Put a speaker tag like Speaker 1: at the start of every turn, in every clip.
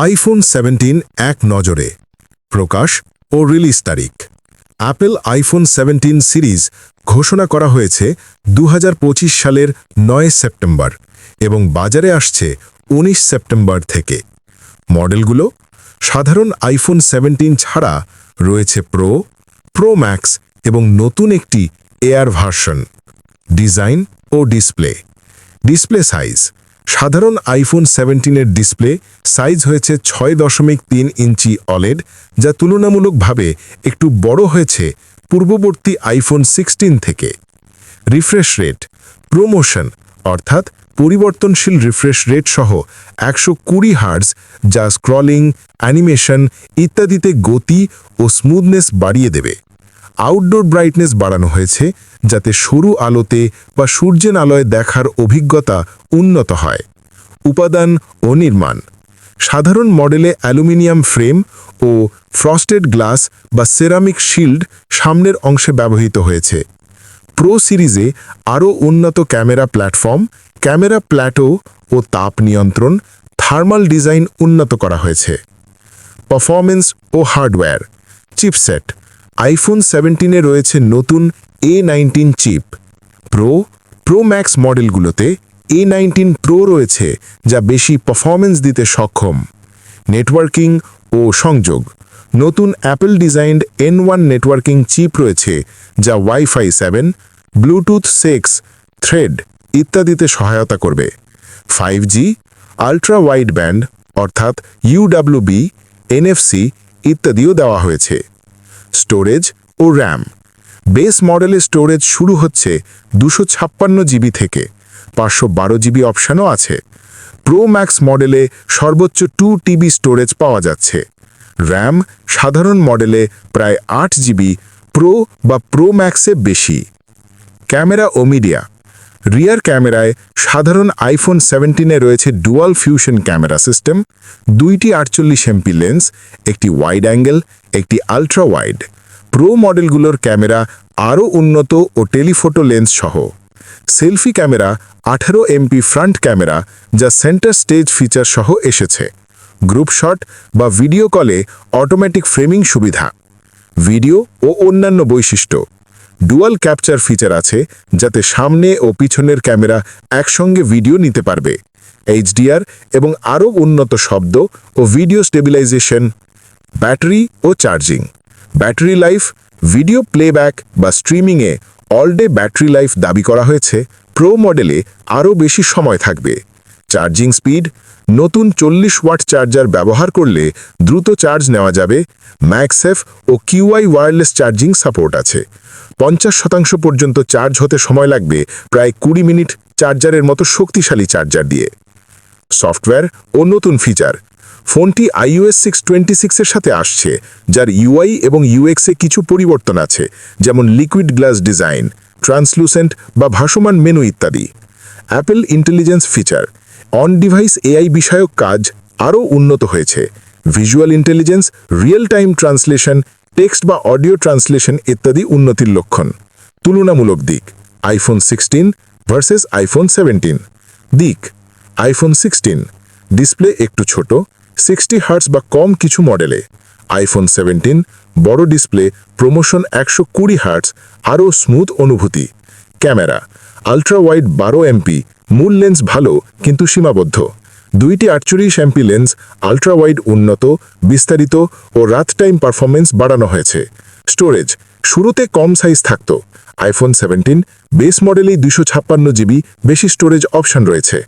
Speaker 1: IPhone seventeen এক নজরে। প্রকাশ ও রিলিজ তারিখ। অ্যাপেল আইফোন সেভেন্টিন সিরিজ ঘোষণা করা হয়েছে দু হাজার পঁচিশ সালের নয় সেপ্টেম্বর এবং বাজারে আসছে ১৯ সেপ্টেম্বর থেকে। মডেলগুলো সাধারণ আইফোন সেভেন্টিন ছাড়া রয়েছে প্রো প্রো ম্যাক্স এবং নতুন একটি এয়ার ভার্সন ডিজাইন ও ডিসপ্লে ডিসপ্লে সাইজ সাধারণ আইফোন সেভেন্টিনের ডিসপ্লে সাইজ হয়েছে ছয় দশমিক তিন ইঞ্চি অলেড যা তুলনামূলকভাবে একটু বড় হয়েছে পূর্ববর্তী আইফোন সিক্সটিন থেকে। রিফ্রেশ রেট প্রমোশন অর্থাৎ পরিবর্তনশীল রিফ্রেশ রেট সহ একশো কুড়ি হার্জ যা স্ক্রলিং অ্যানিমেশন ইত্যাদিতে গতি ও স্মুথনেস বাড়িয়ে দেবে। আউটডোর ব্রাইটনেস বাড়ানো হয়েছে, যাতে সরু আলোতে বা সূর্যের আলোয় দেখার অভিজ্ঞতা উন্নত হয়। উপাদান ও নির্মাণ। সাধারণ মডেলে অ্যালুমিনিয়াম ফ্রেম ও ফ্রস্টেড গ্লাস বা সেরামিক শিল্ড সামনের অংশে ব্যবহৃত হয়েছে। প্রো সিরিজে আরও উন্নত ক্যামেরা প্ল্যাটফর্ম ক্যামেরা প্ল্যাটো ও তাপ নিয়ন্ত্রণ থার্মাল ডিজাইন উন্নত করা হয়েছে। পারফরমেন্স ও হার্ডওয়্যার চিপসেট আইফোন সেভেন্টিনে রয়েছে নতুন A nineteen chip Pro Pro Max মডেলগুলোতে A nineteen pro রয়েছে, যা বেশি পারফরমেন্স দিতে সক্ষম। নেটওয়ার্কিং ও সংযোগ। নতুন Apple designed N one networking chip রয়েছে, যা WiFi seven Bluetooth six thread ইত্যাদিতে সহায়তা করবে। Five G ultra wide band অর্থাৎ ইউডাব্লিউবি এনএফসি ইত্যাদিও দেওয়া হয়েছে। স্টোরেজ ও র্যাম। বেস মডেলে স্টোরেজ শুরু হচ্ছে দুশো ছাপ্পান্ন জিবি থেকে। পাঁচশো বারো জিবি অপশানও আছে। প্রো ম্যাক্স মডেলে সর্বোচ্চ টু টিবি স্টোরেজ পাওয়া যাচ্ছে। র্যাম সাধারণ মডেলে প্রায় আট জিবি প্রো বা প্রো ম্যাক্সে বেশি। ক্যামেরা ও মিডিয়া। রিয়ার ক্যামেরায় সাধারণ আইফোন সেভেন্টিনে রয়েছে ডুয়াল ফিউশন ক্যামেরা সিস্টেম দুইটি আটচল্লিশ এমপি লেন্স একটি ওয়াইড অ্যাঙ্গেল একটি আলট্রা ওয়াইড প্রো মডেলগুলোর ক্যামেরা আরও উন্নত ও টেলিফোটো লেন্স সহ। সেলফি ক্যামেরা আঠারো এমপি ফ্রন্ট ক্যামেরা যা সেন্টার স্টেজ ফিচার সহ এসেছে। গ্রুপ শট বা ভিডিও কলে অটোমেটিক ফ্রেমিং সুবিধা। ভিডিও ও অন্যান্য বৈশিষ্ট্য। ডুয়াল ক্যাপচার ফিচার আছে যাতে সামনে ও পিছনের ক্যামেরা একসঙ্গে ভিডিও নিতে পারবে। এইচডিআর এবং আরও উন্নত শব্দ ও ভিডিও স্টেবিলাইজেশন, ব্যাটারি ও charging. Battery life, video playback বা স্ট্রিমিংয়ে অল ডে ব্যাটারি লাইফ দাবি করা হয়েছে। প্রো মডেলে আরও বেশি সময় থাকবে। চার্জিং স্পিড নতুন চল্লিশ ওয়াট চার্জার ব্যবহার করলে দ্রুত চার্জ নেওয়া যাবে। ম্যাক্সেফ ও কিউআই ওয়্যারলেস চার্জিং সাপোর্ট আছে। পঞ্চাশ শতাংশ পর্যন্ত চার্জ হতে সময় লাগবে প্রায় কুড়ি মিনিট চার্জারের মতো শক্তিশালী চার্জার দিয়ে। সফটওয়্যার ও নতুন ফিচার। ফোনটি আইওএস সিক্স টোয়েন্টি সিক্সের সাথে আসছে, যার ইউআই এবং ইউএক্সে কিছু পরিবর্তন আছে, যেমন লিকুইড গ্লাস ডিজাইন ট্রান্সলুসেন্ট বা ভাসমান মেনু ইত্যাদি। Apple Intelligence feature on device AI বিষয়ক কাজ আরও উন্নত হয়েছে। Visual intelligence real time translation text বা অডিও ট্রান্সলেশন ইত্যাদি উন্নতির লক্ষণ। তুলনামূলক দিক iPhone sixteen versus iPhone seventeen দিক আইফোন সিক্সটিন ডিসপ্লে একটু ছোট সিক্সটি হার্টস বা কম কিছু মডেলে আইফোন সেভেন্টিন বড় ডিসপ্লে প্রমোশন একশো কুড়ি হার্টস আরও স্মুথ অনুভূতি। ক্যামেরা আলট্রা ওয়াইড বারো এমপি মূল লেন্স ভালো, কিন্তু সীমাবদ্ধ। দুইটি আটচল্লিশ এমপি লেন্স আলট্রা ওয়াইড উন্নত, বিস্তারিত ও রাত টাইম পারফরমেন্স বাড়ানো হয়েছে। স্টোরেজ, শুরুতে কম সাইজ থাকত। আইফোন সেভেন্টিন বেস মডেলেই দুশো ছাপ্পান্ন জিবি বেশি স্টোরেজ অপশন রয়েছে।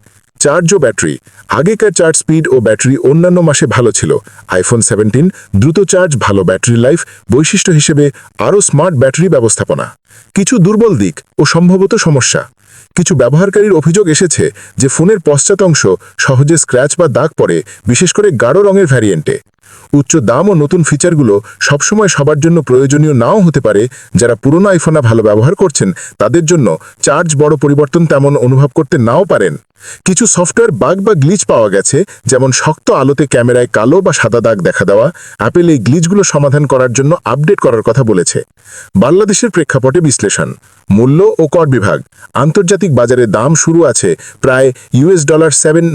Speaker 1: চার্জ ও ব্যাটারি। আগেকার চার্জ স্পিড ও ব্যাটারি অন্যান্য মাসে ভালো ছিল। আইফোন সেভেন্টিন, দ্রুত চার্জ, ভালো ব্যাটারি লাইফ, বৈশিষ্ট্য হিসেবে আরও স্মার্ট ব্যাটারি ব্যবস্থাপনা। কিছু দুর্বল দিক ও সম্ভবত সমস্যা। কিছু ব্যবহারকারীর অভিযোগ এসেছে যে ফোনের পশ্চাৎ অংশ সহজে স্ক্র্যাচ বা দাগ পড়ে, বিশেষ করে গাঢ় রঙের ভ্যারিয়েন্টে। উচ্চ দাম ও নতুন ফিচারগুলো সবসময় সবার জন্য প্রয়োজনীয় নাও হতে পারে, যারা পুরনো আইফোনা ভালো ব্যবহার করছেন, তাদের জন্য চার্জ বড় পরিবর্তন তেমন অনুভব করতে নাও পারেন। কিছু সফটওয়্যার বাগ বা গ্লিচ পাওয়া গেছে, যেমন শক্ত আলোতে ক্যামেরায় কালো বা সাদা দাগ দেখা দেওয়া। অ্যাপেল এই গ্লিচগুলো সমাধান করার জন্য আপডেট করার কথা বলেছে। বাংলাদেশের প্রেক্ষাপটে বিশ্লেষণ। মূল্য ও কর বিভাগ। আন্তর্জাতিক বাজারে দাম শুরু আছে প্রায় ইউএস ডলার সেভেন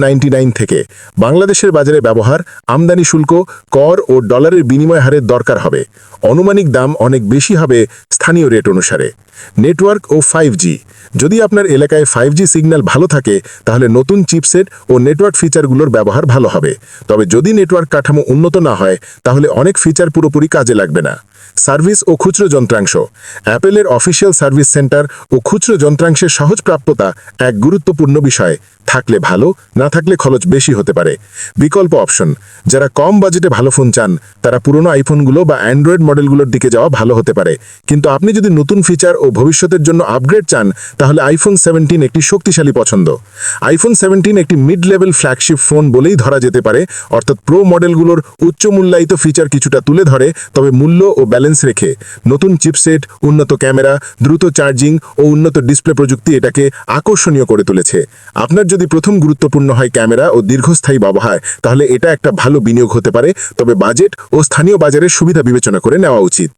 Speaker 1: থেকে। বাংলাদেশের বাজারে ব্যবহার, আমদানি শুল্ক, কর ও ডলারের বিনিময় হারের দরকার হবে। অনুমানিক দাম অনেক বেশি হবে স্থানীয় রেট অনুসারে। নেটওয়ার্ক ও ফাইভ যদি আপনার এলাকায় ফাইভ সিগন্যাল ভালো থাকে, তাহলে নতুন চিপসেট ও নেটওয়ার্ক ফিচারগুলোর ব্যবহার ভালো হবে। তবে যদি নেটওয়ার্ক কাঠামো উন্নত না হয়, তাহলে অনেক ফিচার পুরোপুরি কাজে লাগবে না। সার্ভিস ও খুচরো যন্ত্রাংশ। অ্যাপেলের অফিসিয়াল সার্ভিস সেন্টার ও খুচরো যন্ত্রাংশের সহজ প্রাপ্যতা এক গুরুত্বপূর্ণ বিষয়। থাকলে ভালো, না থাকলে খরচ বেশি হতে পারে। বিকল্প অপশন, যারা কম বাজেটে ভালো ফোন চান, তারা পুরনো আইফোনগুলো বা অ্যান্ড্রয়েড মডেলগুলোর দিকে যাওয়া ভালো হতে পারে। কিন্তু আপনি যদি নতুন ফিচার ও ভবিষ্যতের জন্য আপগ্রেড চান, তাহলে আইফোন সেভেন্টিন একটি শক্তিশালী পছন্দ। আইফোন সেভেন্টিন একটি মিড লেভেল ফ্ল্যাগশিপ ফোন বলেই ধরা যেতে পারে, অর্থাৎ প্রো মডেলগুলোর উচ্চ মূল্যায়িত ফিচার কিছুটা তুলে ধরে, তবে মূল্য ও ব্যালেন্স রেখে নতুন চিপসেট উন্নত ক্যামেরা দ্রুত চার্জিং ও উন্নত ডিসপ্লে প্রযুক্তি এটাকে আকর্ষণীয় করে তুলেছে। আপনার যদি প্রথম গুরুত্বপূর্ণ হয় ক্যামেরা ও দীর্ঘস্থায়ী ব্যবহার, তাহলে এটা একটা ভালো বিনিয়োগ হতে পারে, তবে বাজেট ও স্থানীয় বাজারের সুবিধা বিবেচনা করে নেওয়া উচিত।